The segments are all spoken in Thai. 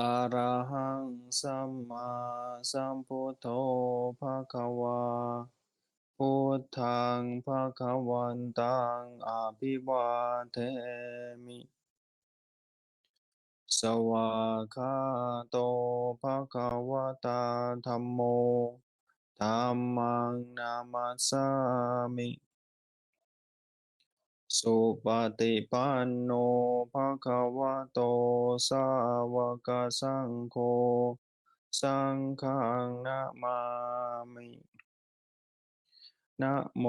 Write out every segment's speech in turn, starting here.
อะระหังสัมมาสัมพุทโธภะคะวาพุทธังภะคะวันตังอะภิวาเทมิ สวากาโตภะคะวะตาธัมโมธัมมังนามัสสามิ สุปฏิปันโนภะคะวะโต สาวกสังโฆ สังฆังนะมามินะโม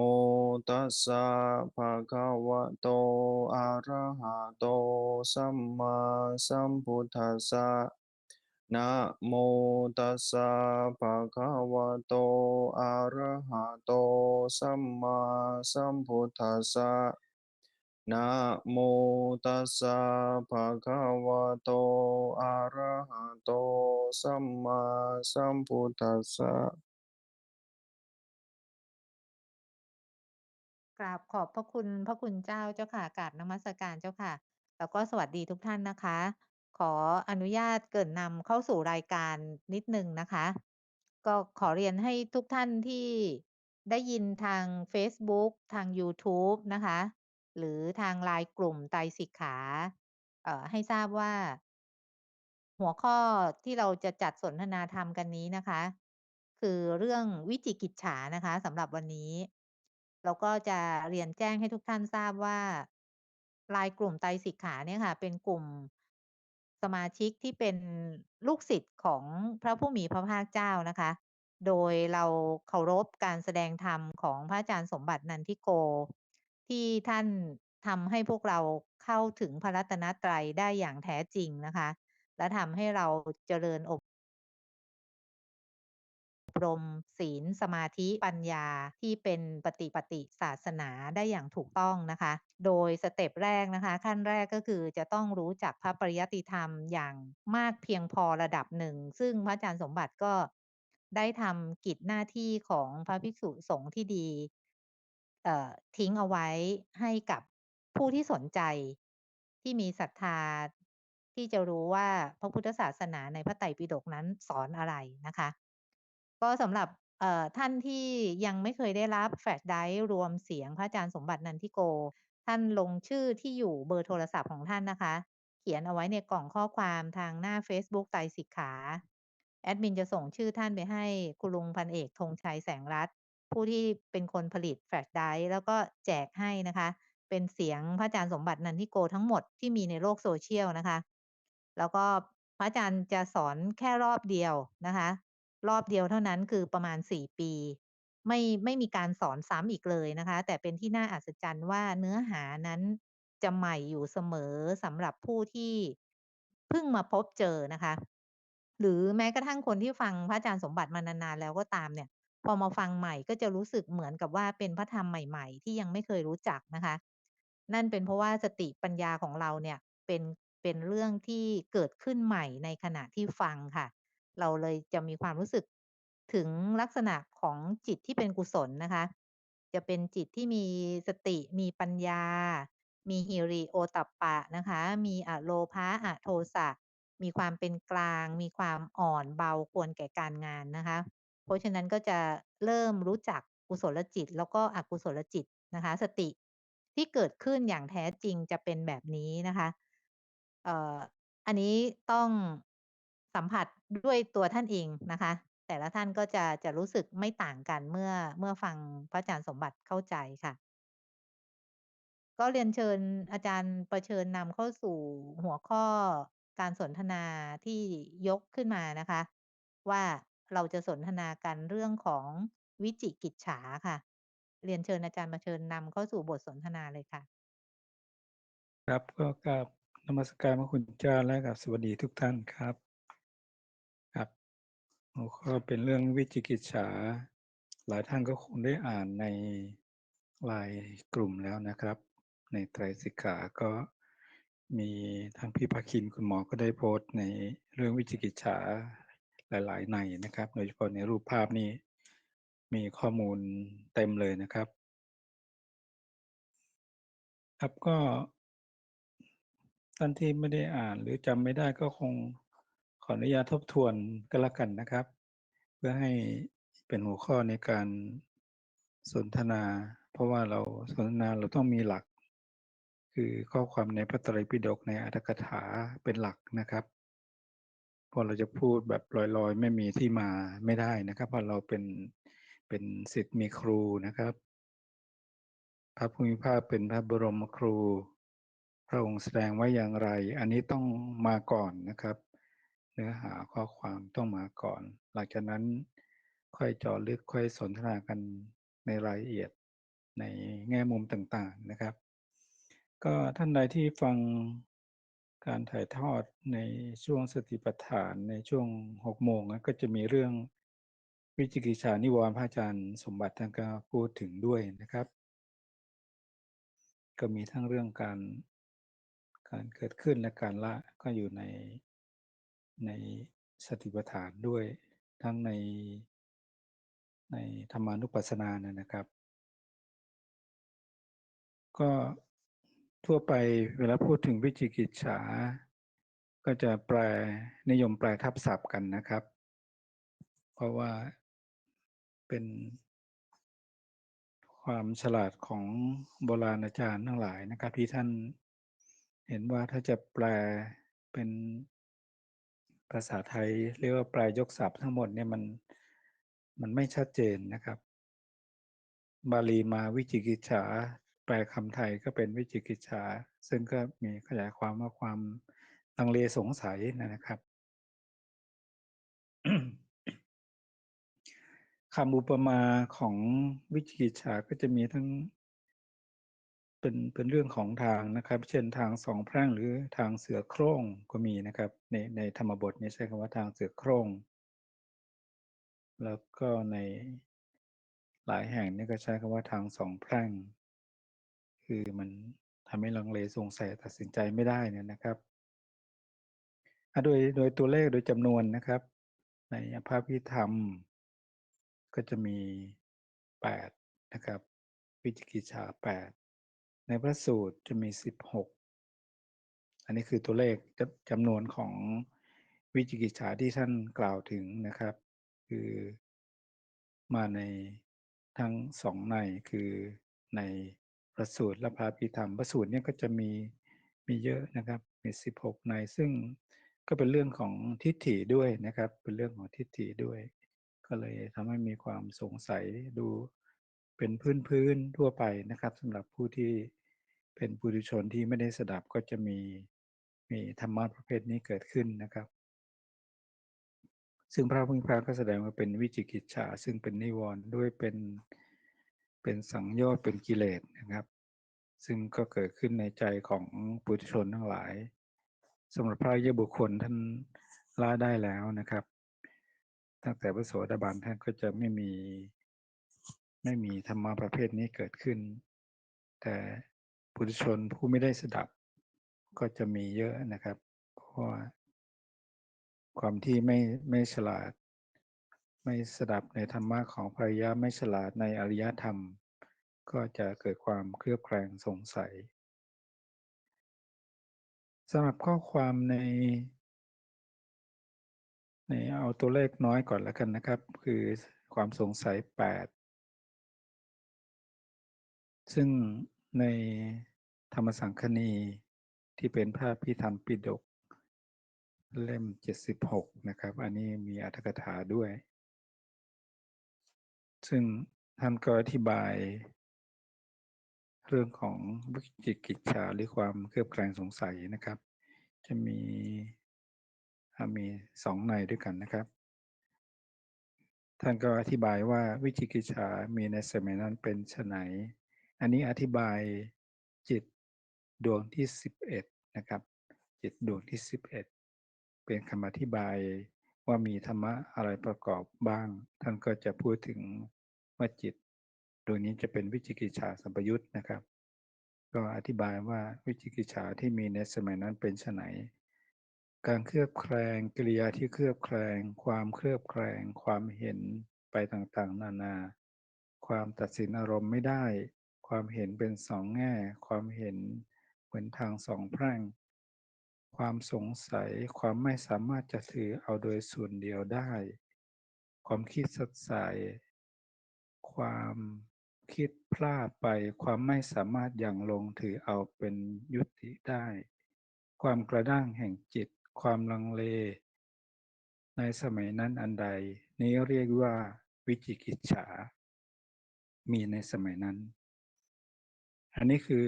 ตัสสะภะคะวะโต อะระหะโต สัมมาสัมพุทธัสสะนะโมตัสสะภะคะวะโต อะระหะโต สัมมาสัมพุทธัสสะ นะโมตัสสะภะคะวะโต อะระหะโต สัมมาสัมพุทธัสสะ กราบขอบพระคุณพระคุณเจ้าเจ้าค่ะกราบนมัสการเจ้าค่ะ แล้วก็สวัสดีทุกท่านนะคะ ขออนุญาตเกริ่นนำเข้าสู่รายการนิดนึงนะคะ ก็ขอเรียนให้ทุกท่านที่ได้ยินทางเฟซบุ๊กทางยูทูบนะคะ หรือทาง LINE กลุ่มไตรสิกขา เอ่อ ให้ทราบว่า หัวข้อที่เราจะจัดสนทนาธรรมกันนี้นะคะ คือเรื่องวิจิกิจฉานะคะสำหรับวันนี้ เราก็จะเรียนแจ้งให้ทุกท่านทราบว่า LINE กลุ่มไตรสิกขาเนี่ยค่ะ เป็นกลุ่มสมาชิกที่เป็นลูกศิษย์ของพระผู้มีพระภาคเจ้านะคะ โดยเราเคารพการแสดงธรรมของพระอาจารย์สมบัตินันทิโก ที่ท่านทำให้พวกเราเข้าถึงพระรัตนตรัยได้อย่างแท้จริงนะคะ และทำให้เราเจริญอบรมศีลสมาธิปัญญาที่เป็นปฏิปฏิศาสนาได้อย่างถูกต้องนะคะ โดยสเต็ปแรกนะคะ ขั้นแรกก็คือจะต้องรู้จักพระปริยติธรรมอย่างมากเพียงพอระดับหนึ่ง ซึ่งพระอาจารย์สมบัติก็ได้ทำกิจหน้าที่ของพระภิกษุสงฆ์ที่ดี เอ่อ ทิ้งเอาไว้ให้กับผู้ที่สนใจ ที่มีศรัทธาที่จะรู้ว่า พระพุทธศาสนาในพระไตรปิฎกนั้นสอนอะไรนะคะ ก็สำหรับ เอ่อ ท่านที่ยังไม่เคยได้รับแฟลชไดรฟ์รวมเสียงพระอาจารย์สมบัติ นันทิโก ท่านลงชื่อที่อยู่ เบอร์โทรศัพท์ของท่านนะคะ เขียนเอาไว้ในกล่องข้อความทางหน้าเฟซบุ๊กไตรสิกขา แอดมินจะส่งชื่อท่านไปให้คุณลุงพันเอก ธงชัย แสงรัตน์ ผู้ที่เป็นคนผลิตแฟลชไดรฟ์แล้วก็แจกให้นะคะ เป็นเสียงพระอาจารย์สมบัตินันทิโกทั้งหมดที่มีในโลก Social นะคะ แล้วก็พระอาจารย์จะสอนแค่รอบเดียวนะคะ รอบเดียวเท่านั้นคือประมาณ4ปี ไม่ไม่มีการสอนซ้ำอีกเลยนะคะ แต่เป็นที่น่าอัศจรรย์ว่าเนื้อหานั้นจะใหม่อยู่เสมอสำหรับผู้ที่เพิ่งมาพบเจอนะคะ หรือแม้กระทั่งคนที่ฟังพระอาจารย์สมบัติมานานๆแล้วก็ตามเนี่ย พอมาฟังใหม่ก็จะรู้สึกเหมือนกับว่าเป็นพระธรรมใหม่ ๆ ที่ยังไม่เคยรู้จักนะคะ นั่นเป็นเพราะว่าสติปัญญาของเราเนี่ยเป็นเป็นเรื่องที่เกิดขึ้นใหม่ในขณะที่ฟังค่ะ เราเลยจะมีความรู้สึกถึงลักษณะของจิตที่เป็นกุศลนะคะ จะเป็นจิตที่มีสติมีปัญญา มีหิริโอตัปปะนะคะ มีอะโลภะอะโทสะมีความเป็นกลาง มีความอ่อนเบาควรแก่การงานนะคะ เพราะฉะนั้นก็จะเริ่มรู้จักกุศลจิต แล้วก็อกุศลจิตนะคะ สติที่เกิดขึ้นอย่างแท้จริงจะเป็นแบบนี้นะคะ เอ่อ อันนี้ต้องสัมผัสด้วยตัวท่านเองนะคะ แต่ละท่านก็จะ จะรู้สึกไม่ต่างกันเมื่อ เมื่อฟังพระอาจารย์สมบัติเข้าใจค่ะ ก็เรียนเชิญอาจารย์ประเชิญนำเข้าสู่หัวข้อการสนทนาที่ยกขึ้นมานะคะว่า เราจะสนทนากันเรื่องของวิจิกิจฉาค่ะ เรียนเชิญอาจารย์ประเชิญนำเข้าสู่บทสนทนาเลยค่ะ ครับก็กราบนมัสการพระคุณเจ้าและกราบสวัสดีทุกท่านครับครับหัวข้อเป็นเรื่องวิจิกิจฉา หลายท่านก็คงได้อ่านใน LINE กลุ่มแล้วนะครับ ในไตรสิกขาก็มีทั้งพี่ภาคินคุณหมอก็ได้โพสต์ในเรื่องวิจิกิจฉา หลาย ๆ ในนะครับ โดยเฉพาะในรูปภาพนี่มีข้อมูลเต็มเลยนะครับ ครับก็ท่านที่ไม่ได้อ่านหรือจำไม่ได้ก็คงขออนุญาตทบทวนก็แล้วกันนะครับ เพื่อให้เป็นหัวข้อในการสนทนา เพราะว่าเราสนทนาเราต้องมีหลัก คือข้อความในพระไตรปิฎกในอัตถกถาเป็นหลักนะครับ พอเราจะพูดแบบลอยๆ ไม่มีที่มาไม่ได้นะครับ เพราะเราเป็นเป็นศิษย์มีครูนะครับ พระภูมิภาคเป็นพระบรมครู พระองค์แสดงไว้อย่างไร อันนี้ต้องมาก่อนนะครับ เนื้อหาข้อความต้องมาก่อน หลังจากนั้นค่อยจาะลึกค่อยสนทนากันในรายละเอียดในแง่มุมต่างๆนะครับ ก็ท่านใดที่ฟัง การถ่ายทอดในช่วงสติปัฏฐานในช่วงหกโมงนะก็จะมีเรื่องวิจิกิจฉานิวรณ์พระอาจารย์สมบัติท่านก็พูดถึงด้วยนะครับ ก็มีทั้งเรื่องการการเกิดขึ้นและการละก็อยู่ในในสติปัฏฐานด้วยทั้งในในธรรมานุปัสสนานะนะครับ ก็ ทั่วไปเวลาพูดถึงวิจิกิจฉา ก็จะแปลนิยมแปลทับศัพท์กันนะครับ เพราะว่าเป็นความฉลาดของโบราณอาจารย์ทั้งหลายนะครับ ที่ท่านเห็นว่าถ้าจะแปลเป็นภาษาไทย เรียกว่าแปลยกศัพท์ทั้งหมดเนี่ยมันมันไม่ชัดเจนนะครับ บาลีมาวิจิกิจฉา แปลคำไทยก็เป็นวิจิกิจฉาซึ่งก็มีขยายความว่าความลังเลสงสัยนะครับคำอุปมาของวิจิกิจฉาก็จะมีทั้ง เป็นเป็นเรื่องของทางนะครับ เช่นทางสองแพร่งหรือทางเสือโคร่งก็มีนะครับ ในในธรรมบทนี้ใช้คำว่าทางเสือโคร่ง แล้วก็ในหลายแห่งนี่ก็ใช้คำว่าทางสองแพร่ง คือมันทำให้ลังเลสงสัยตัดสินใจไม่ได้เนี่ยนะครับโดยโดยตัวเลขโดยจำนวนนะครับ ในพระพิธรรม ก็จะมีแปดนะครับ วิจิกิจฉาแปดในพระสูตรจะมีสิบหกอันนี้คือตัวเลขจำนวนของวิจิกิจฉาที่ท่านกล่าวถึงนะครับ คือมาในทั้งสองในคือใน พระสูตรและพระพิธรรมพระสูตรเนี่ยก็จะมีมีเยอะนะครับ มีสิบหกในซึ่งก็เป็นเรื่องของทิฏฐิด้วยนะครับ เป็นเรื่องของทิฏฐิด้วย ก็เลยทำให้มีความสงสัยดูเป็นพื้นพื้นทั่วไปนะครับสำหรับผู้ที่เป็นปุถุชนที่ไม่ได้สดับก็จะมีมีธรรมะประเภทนี้เกิดขึ้นนะครับ ซึ่งพระพุทธเจ้าก็แสดงว่าเป็นวิจิกิจฉาซึ่งเป็นนิวรณ์ด้วยเป็น เป็นสังโยชน์เป็นกิเลสนะครับ ซึ่งก็เกิดขึ้นในใจของปุถุชนทั้งหลายสำหรับพระยบุคคลท่านละได้แล้วนะครับ ตั้งแต่พระโสดาบันท่านก็จะไม่มีไม่มีธรรมะประเภทนี้เกิดขึ้น แต่ปุถุชนผู้ไม่ได้สดับก็จะมีเยอะนะครับ เพราะว่าความที่ไม่ไม่ฉลาด ไม่สดับในธรรมะของภริยะไม่ฉลาดในอริยธรรม ก็จะเกิดความเคลือบแคลงสงสัยสำหรับข้อความใน ในเอาตัวเลขน้อยก่อนแล้วกันนะครับ คือความสงสัย 8 ซึ่งในธรรมสังคณีที่เป็นภาพพิธรรมปิฎกเล่ม 76 นะครับ อันนี้มีอัตถกถาด้วย ซึ่งท่านก็อธิบาย เรื่องของวิจิกิจฉาหรือความเครือบแคลงสงสัยนะครับ จะมีมีสองในด้วยกันนะครับ ท่านก็อธิบายว่าวิจิกิจฉามีในสมัยนั้นเป็นไฉนอันนี้อธิบายจิตดวงที่ 11 นะครับ จิตดวงที่ 11 เป็นคำอธิบาย ว่ามีธรรมะอะไรประกอบบ้าง ท่านก็จะพูดถึงว่าจิตดวงนี้จะเป็นวิจิกิจฉาสัมปยุตนะครับ ก็อธิบายว่าวิจิกิจฉาที่มีในสมัยนั้นเป็นไฉนการเคลือบแคลงกิริยาที่เคลือบแคลง ความเคลือบแคลง ความเห็นไปต่างๆ นานา ความตัดสินอารมณ์ไม่ได้ ความเห็นเป็นสองแง่ ความเห็นเหมือนทางสองแพร่ง ความสงสัยความไม่สามารถจะถือเอาโดยส่วนเดียวได้ ความคิดสดใส ความคิดพลาดไป ความไม่สามารถอย่างลงถือเอาเป็นยุติได้ ความกระด้างแห่งจิต ความลังเล ในสมัยนั้นอันใด นี้เรียกว่าวิจิกิจฉา มีในสมัยนั้น อันนี้คือ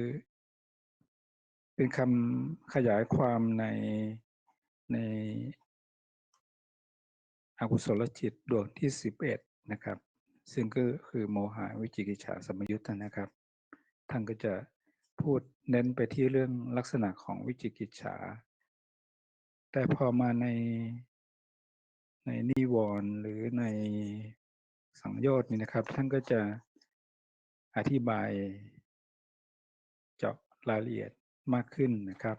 เป็นคำขยายความในในอกุศลจิตดวงที่สิบเอ็ดนะครับ ซึ่งก็คือโมหะวิจิกิจฉาสมยุทธนะครับ ท่านก็จะพูดเน้นไปที่เรื่องลักษณะของวิจิกิจฉา แต่พอมาในในนิวรณ์หรือในสังโยชน์นี่นะครับ ท่านก็จะอธิบายเจาะรายละเอียด มากขึ้นนะครับ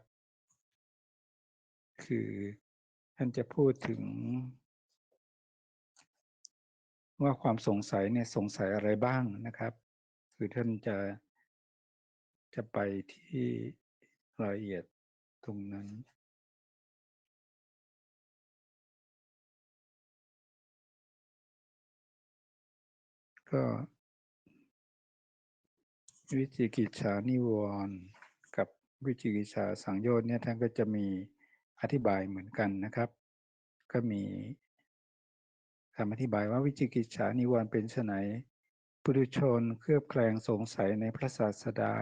คือท่านจะพูดถึง ว่าความสงสัยเนี่ยสงสัยอะไรบ้างนะครับ คือท่านจะจะไปที่รายละเอียดตรงนั้นก็วิจิกิจฉานิวรณ์ วิจิกิจฉาสังโยชน์เนี่ยท่านก็จะมีอธิบายเหมือนกันนะครับ ก็มีคำอธิบายว่าวิจิกิจฉานิวรณ์เป็นไนปุถุชนเคลือบแคลงสงสัยในพระศาสดา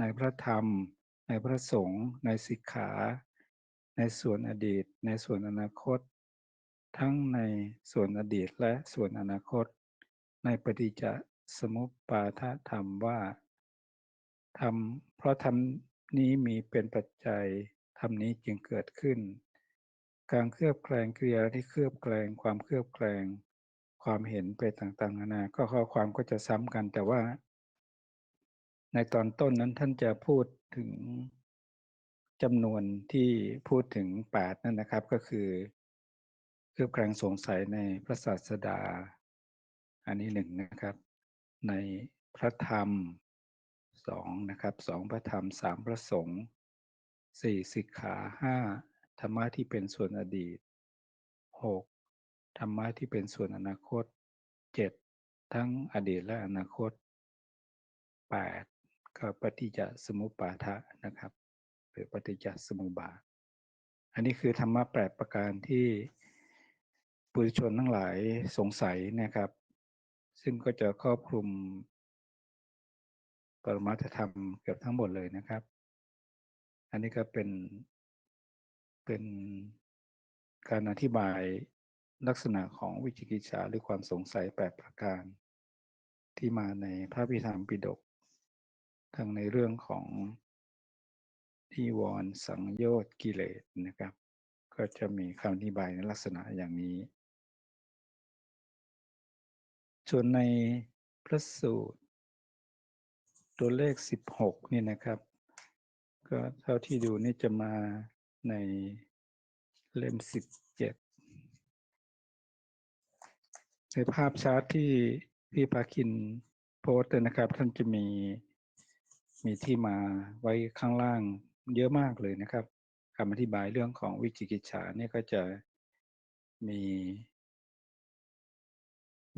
ในพระธรรม ในพระสงฆ์ในสิกขา ในส่วนอดีต ในส่วนอนาคต ทั้งในส่วนอดีตและส่วนอนาคต ในปฏิจจสมุปบาทธรรมว่าธรรมเพราะธรรม นี้มีเป็นปัจจัยธรรมนี้จึงเกิดขึ้น การเคลือบแคลงกิริยาที่เคลือบแคลงความเคลือบแคลง ความเห็นไปต่างๆนานาก็ข้อความก็จะซ้ำกันแต่ว่า ในตอนต้นนั้นท่านจะพูดถึงจำนวนที่พูดถึงแปดนั่นนะครับก็คือเคลือบแคลงสงสัยในพระศาสดา อันนี้หนึ่งนะครับ ในพระธรรม สองนะครับสองพระธรรมสามพระสงฆ์สี่สิกขาห้าธรรมะที่เป็นส่วนอดีตหกธรรมะที่เป็นส่วนอนาคตเจ็ดทั้งอดีตและอนาคตแปดก็ปฏิจจสมุปบาทะนะครับ หรือปฏิจจสมุปบาท อันนี้คือธรรมะแปดประการที่ปุถุชนทั้งหลายสงสัยนะครับ ซึ่งก็จะครอบคลุม ปรมัตถธรรมเกือบทั้งหมดเลยนะครับ อันนี้ก็เป็นเป็นการอธิบายลักษณะของวิจิกิจฉาหรือความสงสัยแปดประการ ที่มาในพระพิธรรมปิฎกทั้งในเรื่องของทีวรณ์สังโยชน์กิเลสนะครับ ก็จะมีคำอธิบายในลักษณะอย่างนี้ส่วนในพระสูตร ตัวเลขสิบหกนี่นะครับ ก็เท่าที่ดูนี่จะมาในเล่มสิบเจ็ดในภาพชาร์ตที่พี่ปาคินโพสต์นะครับ ท่านจะมีมีที่มาไว้ข้างล่างเยอะมากเลยนะครับคำอธิบายเรื่องของวิจิกิจฉาเนี่ยก็จะมี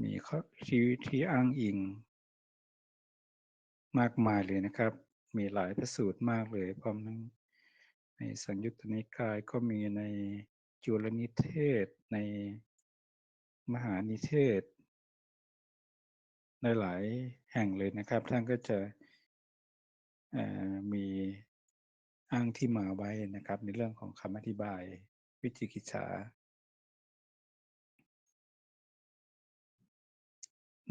มีข้อที่ที่อ้างอิง มากมายเลยนะครับ มีหลายพระสูตรมากเลยพร้อมทั้งในสังยุตตนิกายก็มีในจุลนิเทศในมหานิเทศในหลายแห่งเลยนะครับ ท่านก็จะมีอ้างที่มาไว้นะครับ ในเรื่องของคำอธิบายวิจิกิจฉา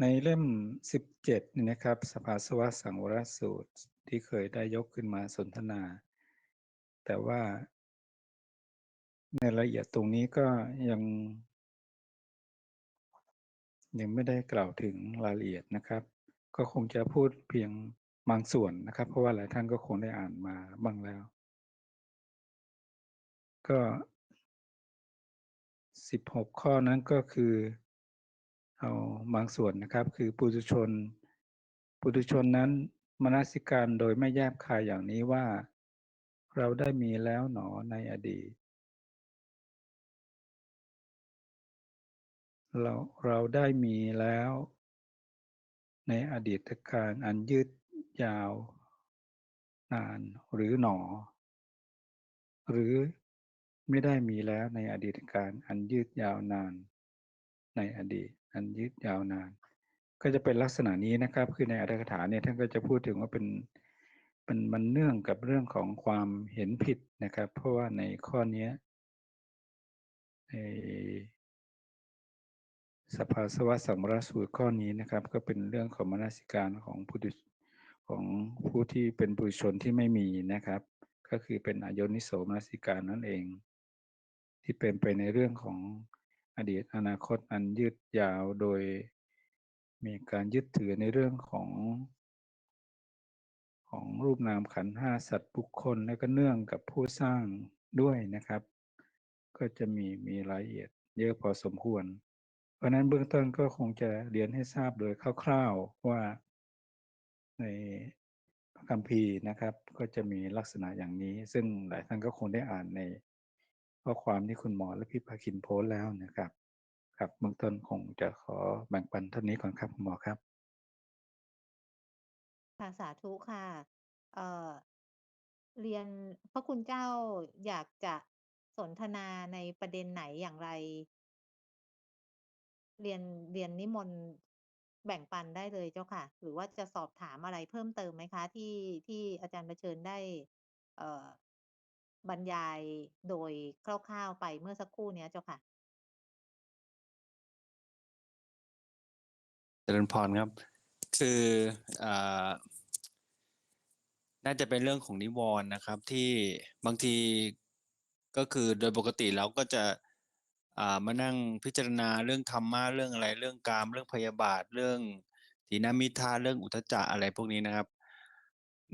ในเล่มสิบเจ็ดนี่นะครับ สภาสวะสังวรสูตรที่เคยได้ยกขึ้นมาสนทนา แต่ว่าในรายละเอียดตรงนี้ก็ยัง ยังไม่ได้กล่าวถึงรายละเอียดนะครับ ก็คงจะพูดเพียงบางส่วนนะครับ เพราะว่าหลายท่านก็คงได้อ่านมาบ้างแล้ว ก็สิบหกข้อนั้นก็คือ เอาบางส่วนนะครับ คือปุถุชน ปุถุชนนั้นมนสิการโดยไม่แยบคายอย่างนี้ว่า เราได้มีแล้วหนอในอดีต เราเราได้มีแล้ว ในอดีตการอันยืดยาว นานหรือหนอ หรือไม่ได้มีแล้วในอดีตการอันยืดยาวนานในอดีต อันยืดยาวนาน ก็จะเป็นลักษณะนี้นะครับ คือในอัตถกถาเนี่ยท่านก็จะพูดถึงว่าเป็นเป็นมันเนื่องกับเรื่องของความเห็นผิดนะครับ เพราะว่าในข้อเนี้ยในสภาสวะสัมรสูตรข้อนี้นะครับ ก็เป็นเรื่องของมนสิการของผู้ดุของผู้ที่เป็นบุรุชนที่ไม่มีนะครับ ก็คือเป็นอโยนิโสมนสิการนั่นเอง ที่เป็นไปในเรื่องของ อดีตอนาคตอันยืดยาวโดยมีการยึดถือในเรื่องของ ของรูปนามขันห้าสัตว์บุคคลและก็เนื่องกับผู้สร้างด้วยนะครับ ก็จะมีมีรายละเอียดเยอะพอสมควร เพราะนั้นเบื้องต้นก็คงจะเรียนให้ทราบโดยคร่าวๆว่าในพระคัมภีร์นะครับ ก็จะมีลักษณะอย่างนี้ ซึ่งหลายท่านก็คงได้อ่านใน ข้อความที่คุณหมอและพี่ภาคินโพสแล้วนะครับ ครับเบื้องต้นคงจะขอแบ่งปันเท่านี้ก่อนครับคุณหมอครับ ค่ะสาธุค่ะ เอ่อ เรียนพระคุณเจ้าอยากจะสนทนาในประเด็นไหนอย่างไร เรียนเรียนนิมนต์แบ่งปันได้เลยเจ้าค่ะ หรือว่าจะสอบถามอะไรเพิ่มเติมไหมคะ ที่ที่อาจารย์ประเชิญได้ เอ่อ บรรยายโดยคร่าว ๆ ไปเมื่อสักครู่เนี้ยเจ้าค่ะ เจริญพรครับ คืออ่าน่าจะเป็นเรื่องของนิวรณ์นะครับ ที่บางทีก็คือโดยปกติเราก็จะอ่ามานั่งพิจารณาเรื่องธรรมะเรื่องอะไรเรื่องกาม เรื่องพยาบาทเรื่องถีนามิทาเรื่องอุทจจะอะไรพวกนี้นะครับ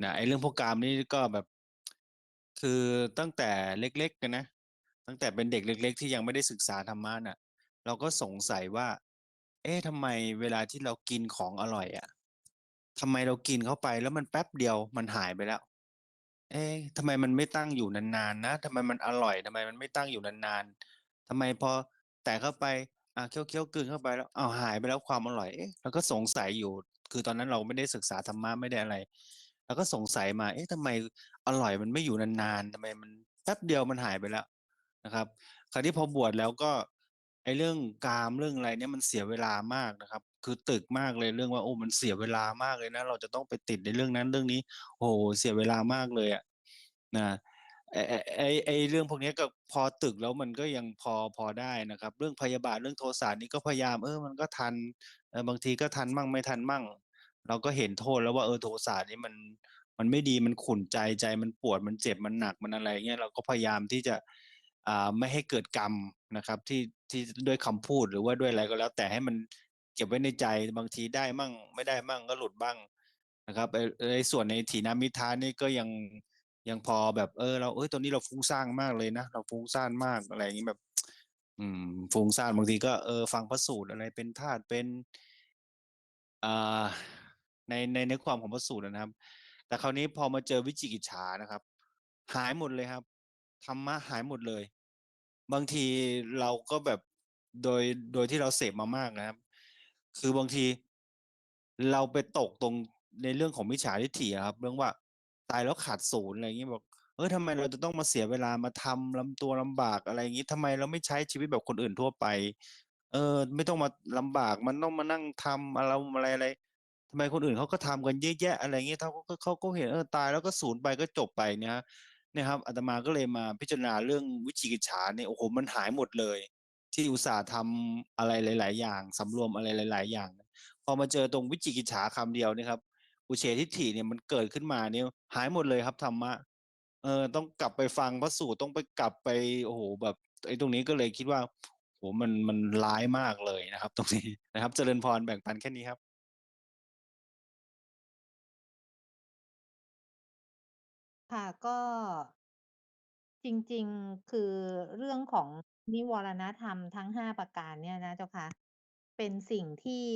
นะไอ้เรื่องพวกกามนี่ก็แบบ คือตั้งแต่เล็กๆกันนะ ตั้งแต่เป็นเด็กเล็ก ๆ ที่ยังไม่ได้ศึกษาธรรมะน่ะ เราก็สงสัยว่า เอ๊ะทำไมเวลาที่เรากินของอร่อยอะทำไมเรากินเข้าไปแล้วมันแป๊บเดียวมันหายไปแล้ว เอ๊ะทำไมมันไม่ตั้งอยู่นานๆนะทำไมมันอร่อยทำไมมันไม่ตั้งอยู่นานๆทำไมพอแตะเข้าไปอะเคี้ยวเคี้ยวกลืนเข้าไปแล้วอ้าวหายไปแล้วความอร่อยเอ๊ะเราก็สงสัยอยู่ คือตอนนั้นเราไม่ได้ศึกษาธรรมะไม่ได้อะไร เราก็สงสัยมา เอ๊ะทำไมอร่อยมันไม่อยู่นานๆทำไมมันแป๊บเดียวมันหายไปแล้วนะครับ คราวนี้พอบวชแล้วก็ไอ้เรื่องกามเรื่องอะไรเนี่ยมันเสียเวลามากนะครับ คือตึกมากเลยเรื่องว่าโอ้มันเสียเวลามากเลยนะ เราจะต้องไปติดในเรื่องนั้นเรื่องนี้ โอ้โหเสียเวลามากเลยอะนะไอ้ไอ้ไอ้ไอ้เรื่องพวกนี้ก็พอตึกแล้วมันก็ยังพอพอได้นะครับ เรื่องพยาบาทเรื่องโทสะนี่ก็พยายามเออมันก็ทันเออบางทีก็ทันมั่งไม่ทันมั่ง เราก็เห็นโทษแล้วว่าเออโทสะนี่มันมันไม่ดีมันขุ่นใจใจมันปวดมันเจ็บมันหนักมันอะไรเงี้ยเราก็พยายามที่จะอ่าไม่ให้เกิดกรรมนะครับ ที่ที่ด้วยคำพูดหรือว่าด้วยอะไรก็แล้ว แต่ให้มันเก็บไว้ในใจบางทีได้มั่ง ไม่ได้มั่งก็หลุดบ้างนะครับไอ้ส่วนในถีนามิทานี่ก็ยังยังพอแบบเออเราเออตอนนี้เราฟุ้งซ่านมากเลยนะเราฟุ้งซ่านมากอะไรอย่างนี้แบบ อืม ฟุ้งซ่านบางทีก็เออฟังพระสูตรอะไรเป็นธาตุเป็นอ่า ในในเนื้อความของพระสูตรนะครับ แต่คราวนี้พอมาเจอวิจิกิจฉานะครับ หายหมดเลยครับธรรมะหายหมดเลย บางทีเราก็แบบโดยโดยที่เราเสพมามากนะครับ คือบางทีเราไปตกตรงในเรื่องของมิจฉาทิฏฐิอะครับ เรื่องว่าตายแล้วขาดศูนย์อะไรอย่างนี้บอกเออทำไมเราจะต้องมาเสียเวลามาทำลำตัวลำบากอะไรอย่างนี้ทำไมเราไม่ใช้ชีวิตแบบคนอื่นทั่วไป เออ ไม่ต้องมาลำบากมันต้องมานั่งทำอะไรอะไรอะไร ทำไมคนอื่นเขาก็ทำกันเยอะแยะอะไรเงี้ยเขาก็เขาก็เห็นเออตายแล้วก็สูญไปก็จบไปเนี่ยฮะครับอาตมาก็เลยมาพิจารณาเรื่องวิจิกิจฉาเนี่ยโอ้โหมันหายหมดเลย ที่อุตส่าห์ทำอะไรหลาย ๆ อย่างสำรวมอะไรหลาย ๆ อย่าง พอมาเจอตรงวิจิกิจฉาคำเดียวนี่ครับ อุเฉทิฏฐิเนี่ยมันเกิดขึ้นมาเนี่ยหายหมดเลยครับธรรมะเออต้องกลับไปฟังพระสูตรต้องไปกลับไปโอ้โหแบบไอ้ตรงนี้ก็เลยคิดว่าโหมันมันร้ายมากเลยนะครับ ตรงนี้นะครับ เจริญพรแบ่งปันแค่นี้ครับ ค่ะ ก็ จริง ๆ คือเรื่องของนิวรณธรรมทั้ง 5 ประการเนี่ยนะเจ้าค่ะเป็นสิ่งที่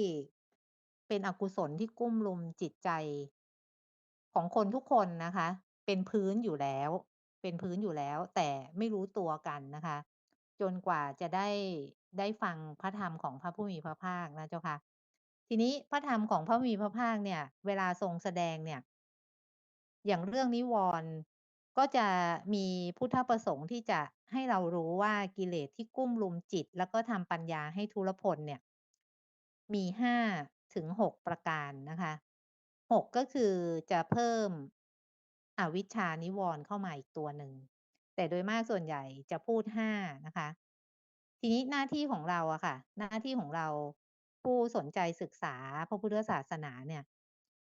เป็นอกุศลที่กุ้มรุมจิตใจ ของคนทุกคนนะคะ เป็นพื้นอยู่แล้ว เป็นพื้นอยู่แล้ว แต่ไม่รู้ตัวกันนะคะ จนกว่าจะได้ ได้ฟังพระธรรมของพระผู้มีพระภาคนะเจ้าค่ะทีนี้พระธรรมของพระผู้มีพระภาคเนี่ย เวลาทรงแสดงเนี่ย อย่างเรื่องนิวรณ์ก็จะมีพุทธประสงค์ที่จะให้เรารู้ว่ากิเลสที่กุ้มลุมจิต แล้วก็ทำปัญญาให้ทุรพลเนี่ย มีห้าถึงหกประการนะคะหกก็คือจะเพิ่มอวิชชานิวรณ์เข้ามาอีกตัวหนึ่ง แต่โดยมากส่วนใหญ่จะพูดห้านะคะ ทีนี้หน้าที่ของเราอะค่ะ หน้าที่ของเราผู้สนใจศึกษาพระพุทธศาสนาเนี่ย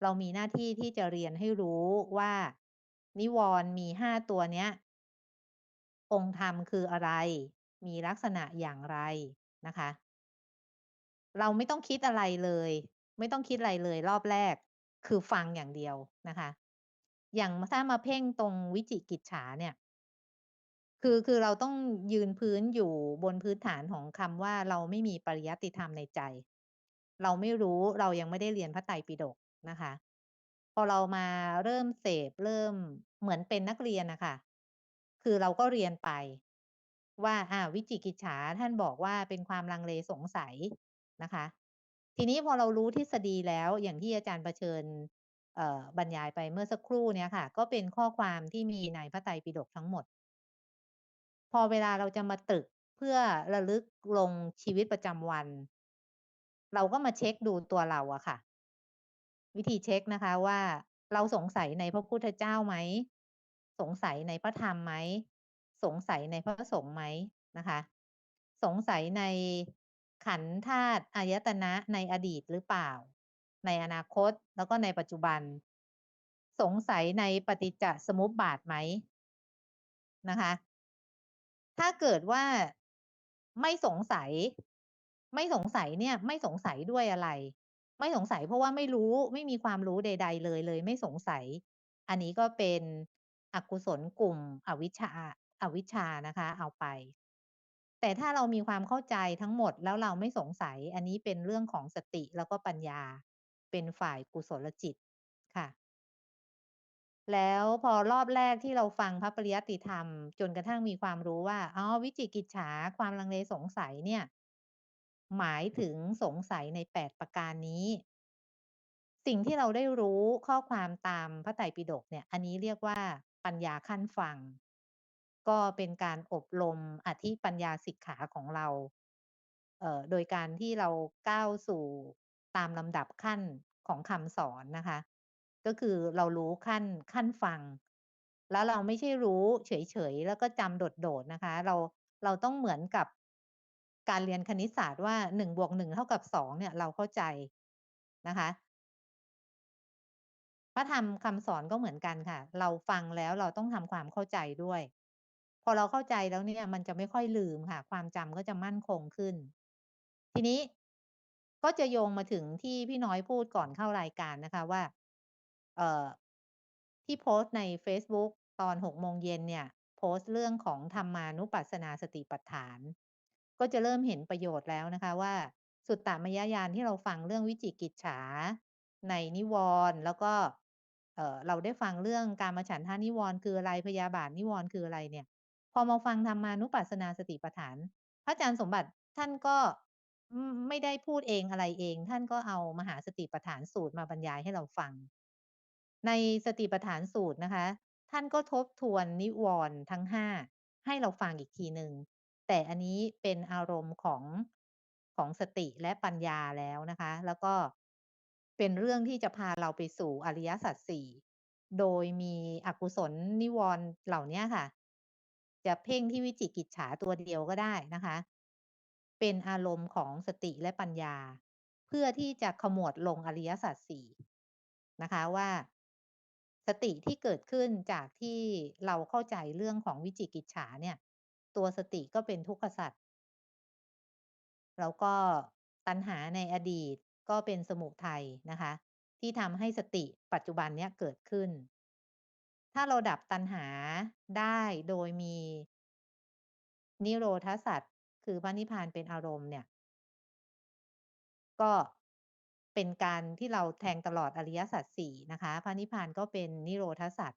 เรามีหน้าที่ที่จะเรียนให้รู้ว่า นิวรณ์มีห้าตัวเนี้ย องค์ธรรมคืออะไร มีลักษณะอย่างไรนะคะ เราไม่ต้องคิดอะไรเลย ไม่ต้องคิดอะไรเลย รอบแรก คือฟังอย่างเดียวนะคะ อย่างถ้ามาเพ่งตรงวิจิกิจฉาเนี่ย คือคือเราต้องยืนพื้นอยู่บนพื้นฐานของคำว่าเราไม่มีปริยัติธรรมในใจ เราไม่รู้เรายังไม่ได้เรียนพระไตรปิฎก นะคะ พอเรามาเริ่มเสพ เริ่ม เหมือนเป็นนักเรียนนะคะคือเราก็เรียนไปว่าอ่าวิจิกิจฉา ท่านบอกว่า เป็นความลังเลสงสัยนะคะ ทีนี้พอเรารู้ทฤษฎีแล้ว อย่างที่อาจารย์ประเชิญ เอ่อ บรรยายไปเมื่อสักครู่เนี้ยค่ะ ก็เป็นข้อความที่มีในพระไตรปิฎกทั้งหมด พอเวลาเราจะมาตรึกเพื่อระลึกลงชีวิตประจำวัน เราก็มาเช็คดูตัวเราอะค่ะ วิธีเช็คนะคะว่าเราสงสัยในพระพุทธเจ้าไหม สงสัยในพระธรรมไหม สงสัยในพระสงฆ์ไหมนะคะ สงสัยในขันธ์ธาตุอายตนะในอดีตหรือเปล่า ในอนาคตแล้วก็ในปัจจุบัน สงสัยในปฏิจจสมุปบาทไหมนะคะ ถ้าเกิดว่าไม่สงสัย ไม่สงสัยเนี่ย ไม่สงสัยด้วยอะไร ไม่สงสัย เพราะว่าไม่รู้ ไม่มีความรู้ใด ๆ เลย เลยไม่สงสัย อันนี้ก็เป็นอกุศลกลุ่มอวิชชา อวิชชานะคะ เอาไป แต่ถ้าเรามีความเข้าใจทั้งหมด แล้วเราไม่สงสัย อันนี้เป็นเรื่องของสติแล้วก็ปัญญา เป็นฝ่ายกุศลจิตค่ะ แล้วพอรอบแรกที่เราฟังพระปริยัติธรรม จนกระทั่งมีความรู้ว่า อ๋อ วิจิกิจฉา ความลังเลสงสัยเนี่ย หมายถึงสงสัยในแปดประการนี้ สิ่งที่เราได้รู้ข้อความตามพระไตรปิฎกเนี่ย อันนี้เรียกว่าปัญญาขั้นฟัง ก็เป็นการอบรมอธิปัญญาสิกขาของเรา เอ่อ โดยการที่เราก้าวสู่ตามลำดับขั้นของคำสอนนะคะ ก็คือเรารู้ขั้นขั้นฟัง แล้วเราไม่ใช่รู้เฉย ๆ แล้วก็จำโดด ๆ นะคะ เรา เราต้องเหมือนกับ การเรียนคณิตศาสตร์ว่าหนึ่งบวกหนึ่งเท่ากับสองเนี่ย เราเข้าใจนะคะ พระธรรมคำสอนก็เหมือนกันค่ะ เราฟังแล้วเราต้องทำความเข้าใจด้วย พอเราเข้าใจแล้วเนี่ย มันจะไม่ค่อยลืมค่ะ ความจำก็จะมั่นคงขึ้น ทีนี้ก็จะโยงมาถึงที่พี่น้อยพูดก่อนเข้ารายการนะคะว่า เอ่อ ที่โพสต์ในเฟซบุ๊กตอน6โมงเย็นเนี่ย โพสต์เรื่องของธรรมานุปัสสนาสติปัฏฐาน ก็จะเริ่มเห็นประโยชน์แล้วนะคะว่า สุตตมยญาณที่เราฟังเรื่องวิจิกิจฉา ในนิวรณ์แล้วก็เออเราได้ฟังเรื่องการมาฉันทานิวรณ์คืออะไรพยาบาทนิวรณ์คืออะไรเนี่ย พอมาฟังธรรมานุปัสสนาสติปัฏฐาน พระอาจารย์สมบัติท่านก็ไม่ได้พูดเองอะไรเอง ท่านก็เอามหาสติปัฏฐานสูตรมาบรรยายให้เราฟัง ในสติปัฏฐานสูตรนะคะ ท่านก็ทบทวนนิวรณ์ทั้ง5ให้เราฟังอีกทีหนึ่ง แต่อันนี้เป็นอารมณ์ของ ของสติและปัญญาแล้วนะคะ แล้วก็เป็นเรื่องที่จะพาเราไปสู่อริยสัจ4โดยมีอกุศลนิวรณ์เหล่าเนี้ยค่ะ จะเพ่งที่วิจิกิจฉาตัวเดียวก็ได้นะคะ เป็นอารมณ์ของสติและปัญญา เพื่อที่จะขมวดลงอริยสัจ4นะคะว่าสติที่เกิดขึ้นจากที่เราเข้าใจเรื่องของวิจิกิจฉาเนี่ย ตัวสติก็เป็นทุกขสัจแล้วก็ตัณหาในอดีตก็เป็นสมุทัยนะคะ ที่ทำให้สติปัจจุบันเนี้ยเกิดขึ้น ถ้าเราดับตัณหาได้โดยมีนิโรธสัจคือพระนิพพานเป็นอารมณ์เนี่ย ก็เป็นการที่เราแทงตลอดอริยสัจ4นะคะ พระนิพพานก็เป็นนิโรธสัจ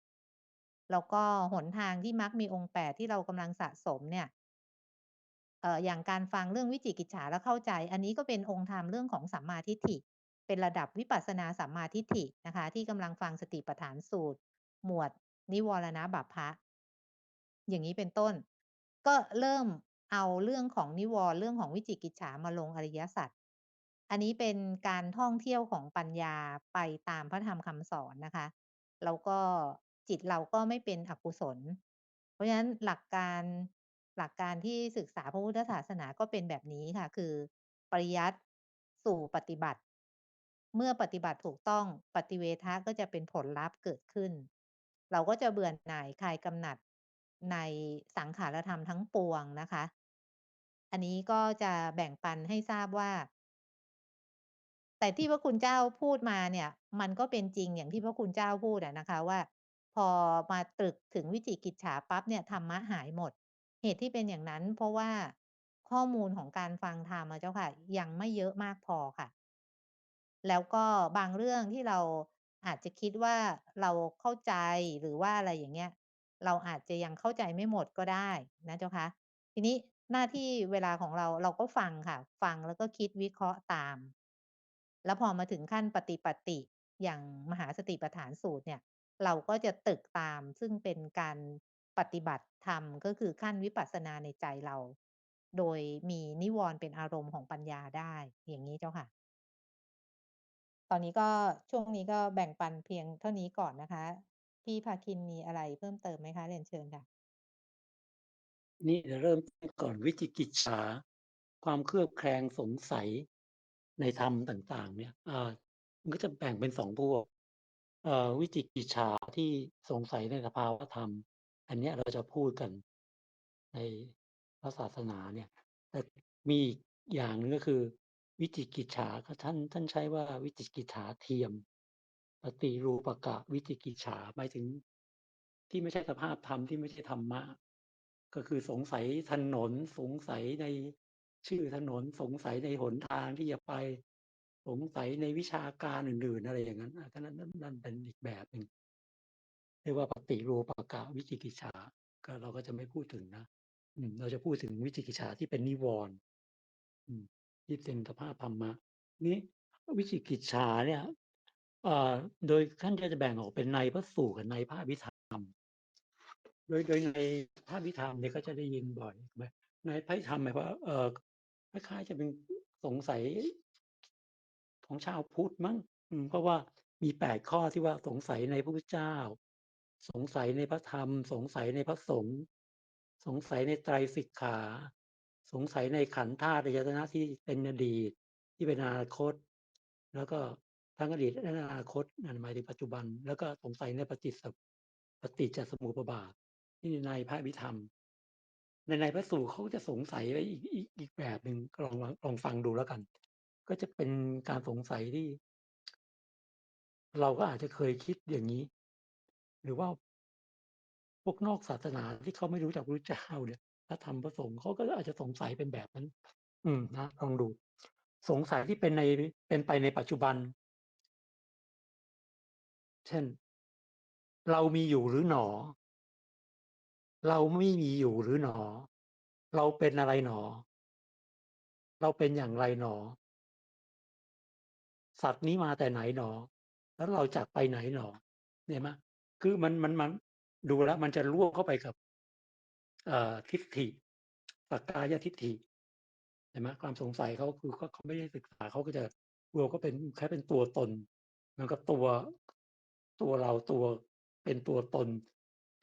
แล้วก็หนทางที่มรรคมีองค์8ที่เรากำลังสะสมเนี่ยเอ่ออย่างการฟังเรื่องวิจิกิจฉาแล้วเข้าใจ อันนี้ก็เป็นองค์ธรรมเรื่องของสัมมาทิฏฐิ เป็นระดับวิปัสสนาสัมมาทิฏฐินะคะ ที่กำลังฟังสติปัฏฐานสูตร หมวด นิวรณบัพพะอย่างงี้เป็นต้น ก็เริ่มเอาเรื่องของนิวรณ์เรื่องของวิจิกิจฉามาลงอริยสัจอันนี้เป็นการท่องเที่ยวของปัญญาไปตามพระธรรมคำสอนนะคะ แล้วก็ จิตเราก็ไม่เป็นอกุศล เพราะฉะนั้นหลักการหลักการที่ศึกษาพระพุทธศาสนาก็เป็นแบบนี้ค่ะ คือปริยัติสู่ปฏิบัติ เมื่อปฏิบัติถูกต้องปฏิเวทะก็จะเป็นผลลัพธ์เกิดขึ้น เราก็จะเบื่อหน่ายคลายกำหนัดในสังขารธรรมทั้งปวงนะคะ อันนี้ก็จะแบ่งปันให้ทราบว่า แต่ที่พระคุณเจ้าพูดมาเนี่ย มันก็เป็นจริงอย่างที่พระคุณเจ้าพูดนะคะว่า พอมาตรึกถึงวิจิกิจฉาปั๊บเนี่ยธรรมะหายหมด เหตุที่เป็นอย่างนั้น เพราะว่าข้อมูลของการฟังธรรมอะเจ้าค่ะ ยังไม่เยอะมากพอค่ะ แล้วก็บางเรื่องที่เราอาจจะคิดว่าเราเข้าใจหรือว่าอะไรอย่างเงี้ย เราอาจจะยังเข้าใจไม่หมดก็ได้นะเจ้าคะทีนี้หน้าที่เวลาของเราเราก็ฟังค่ะ ฟังแล้วก็คิดวิเคราะห์ตาม แล้วพอมาถึงขั้นปฏิปัตติอย่างมหาสติปัฏฐานสูตรเนี่ย เราก็จะตรึกตาม ซึ่งเป็นการปฏิบัติธรรม ก็คือขั้นวิปัสสนาในใจเรา โดยมีนิวรณ์เป็นอารมณ์ของปัญญาได้ อย่างงี้เจ้าค่ะ ตอนนี้ก็ ช่วงนี้ก็แบ่งปันเพียงเท่านี้ก่อนนะคะ พี่ภาคินมีอะไรเพิ่มเติมไหมคะ?เรียนเชิญค่ะ นี่จะเริ่มต้นก่อนวิจิกิจฉา ความเคลือบแคลงสงสัยในธรรมต่าง ๆ เนี่ยอ่ามันก็จะแบ่งเป็น2พวก เอ่อ วิจิกิจฉาที่สงสัยในสภาวธรรม อันเนี้ยเราจะพูดกัน ในพระศาสนาเนี่ย แต่มีอีกอย่างหนึ่ง ก็คือ วิจิกิจฉา ก็ท่าน ท่านใช้ว่า วิจิกิจฉาเทียม ปฏิรูปกะวิจิกิจฉา หมายถึง ที่ไม่ใช่สภาพธรรม ที่ไม่ใช่ธรรมะ ก็คือสงสัยถนน สงสัยในชื่อถนน สงสัยในหนทางที่จะไป สงสัยในวิชาการอื่น ๆ อะไรอย่างนั้นอันนั่นนั่นเป็นอีกแบบหนึ่งเรียกว่าปฏิรูปกวิจิกิจฉาก็เราก็จะไม่พูดถึงนะอืมเราจะพูดถึงวิจิกิจฉาที่เป็นนิวรณ์อืมที่เป็นสภาพธรรมะนี้วิจิกิจฉาเนี่ยเอ่อโดยท่านก็จะแบ่งออกเป็นในพระสูตรกับในพระอภิธรรม โดยโดยในพระอภิธรรมเนี่ยก็จะได้ยินบ่อยไหมในพระธรรมหมายวามว่าเอ่อคล้ายๆจะเป็นสงสัย ของชาวพุทธมั้งอืมเพราะว่ามี8ข้อที่ว่าสงสัยในพระพุทธเจ้า สงสัยในพระธรรม สงสัยในพระสงฆ์สงสัยในไตรสิกขา สงสัยในขันธ์ธาตุอายตนะที่เป็นอดีตที่เป็นอนาคต แล้วก็ทั้งอดีตและอนาคตนั่นหมายถึงปัจจุบัน แล้วก็สงสัยในปฏิสัมปฏิจจสมุปบาทนี่ในพระอภิธรรม ในในพระสูตรเขาจะสงสัยไว้อีกอีกอีกแบบหนึ่งลองลองฟังดูแล้วกัน ก็จะเป็นการสงสัยที่ เราก็อาจจะเคยคิดอย่างงี้ หรือว่า พวกนอกศาสนาที่เขาไม่รู้จักพระพุทธเจ้าเนี่ยพระธรรมพระสงฆ์เขาก็อาจจะสงสัยเป็นแบบนั้น อืมนะลองดู สงสัยที่เป็นในเป็นไปในปัจจุบัน เช่น เรามีอยู่หรือหนอ เราไม่มีอยู่หรือหนอ เราเป็นอะไรหนอ เราเป็นอย่างไรหนอ สัตว์นี้มาแต่ไหนหนอ แล้วเราจากไปไหนหนอเห็นไหมคือมันมันมันดูแล้วมันจะร่วมเข้าไปกับเอ่อทิฏฐิสักกายทิฏฐิเห็นไหมความสงสัยเขาคือเขาเขาไม่ได้ศึกษาเขาก็จะรวมก็เป็นแคล้ายเป็นตัวตนมือนกับตัวตัวเราตัวเป็นตัวตน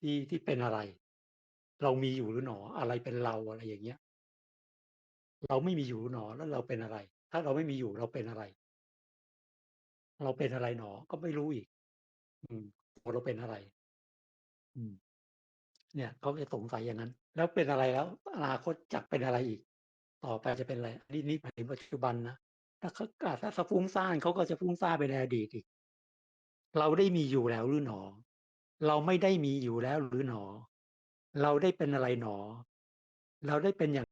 ที่ที่เป็นอะไร เรามีอยู่หรือหนอ อะไรเป็นเราอะไรอย่างเงี้ย เราไม่มีอยู่หรือหนอแล้วเราเป็นอะไร ถ้าเราไม่มีอยู่เราเป็นอะไร เราเป็นอะไรหนอ ก็ไม่รู้อีก อืมตัวเราเป็นอะไร อืม เนี่ยเขาจะสงสัยอย่างนั้น แล้วเป็นอะไรแล้ว อนาคตจะเป็นอะไรอีก ต่อไปจะเป็นอะไรนี่นี่ถึงปัจจุบันนะถ้าเขาอ่าถ้าเขาฟุ้งซ่านเขาก็จะฟุ้งซ่านไปในอดีตอีก เราได้มีอยู่แล้วหรือหนอ เราไม่ได้มีอยู่แล้วหรือหนอ เราได้เป็นอะไรหนอ เราได้เป็นอย่าง